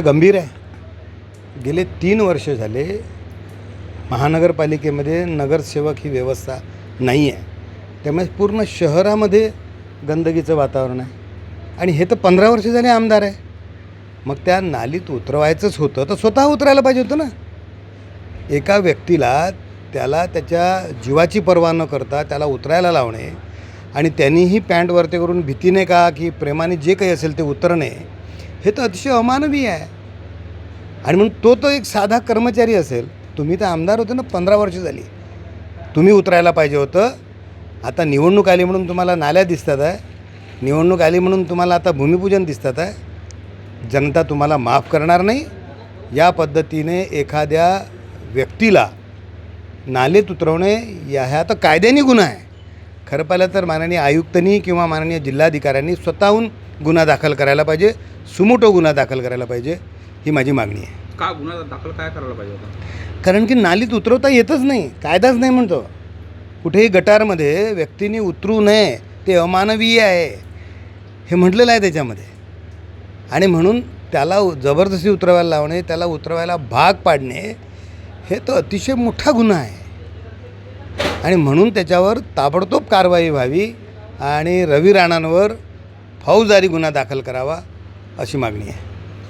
गंभीर आहे. गेले तीन वर्ष झाले महानगरपालिकेमध्ये नगरसेवक ही व्यवस्था नाही आहे. त्यामुळे पूर्ण शहरामध्ये गंदगीचं वातावरण आहे. आणि हे तर पंधरा वर्ष झाले आमदार आहे. मग त्या नालीत उतरवायचंच होतं. तर स्वतः उतरायला पाहिजे होतं ना. एका व्यक्तीला त्याला त्याच्या जीवाची पर्वा न करता त्याला उतरायला लावणे आणि त्यांनीही पॅन्टवरती करून भीतीने का की प्रेमाने जे काही असेल ते उतरणे. हे तर अतिशय अमानवीय आहे. आणि म्हणून तो तर एक साधा कर्मचारी असेल. तुम्ही तर आमदार होते ना पंधरा वर्ष झाली. तुम्ही उतरायला पाहिजे होतं. आता निवडणूक आली म्हणून तुम्हाला नाल्या दिसतात आहे. निवडणूक आली म्हणून तुम्हाला आता भूमिपूजन दिसतात आहे. जनता तुम्हाला माफ करणार नाही. या पद्धतीने एखाद्या व्यक्तीला नालेत उतरवणे या ह्या तर कायद्याने गुन्हा आहे. खरं पाहिलं तर माननीय आयुक्तांनी किंवा माननीय जिल्हाधिकाऱ्यांनी स्वतःहून गुन्हा दाखल करायला पाहिजे. सुमोटो गुन्हा दाखल करायला पाहिजे. ही माझी मागणी आहे. का गुन्हा दाखल काय करायला पाहिजे होता? कारण की नालीत उतरवता येतच नाही. कायदाच नाही म्हणतो. कुठेही गटारमध्ये व्यक्तीने उतरू नये. ते अमानवीय आहे. हे म्हटलेलं आहे त्याच्यामध्ये. आणि म्हणून त्याला उ- जबरदस्ती उतरवायला लावणे त्याला उतरवायला भाग पाडणे हे तर अतिशय मोठा गुन्हा आहे. आणि म्हणून त्याच्यावर ताबडतोब कारवाई व्हावी आणि रवी राणांवर फौजदारी गुन्हा दाखल करावा अशी मागणी आहे.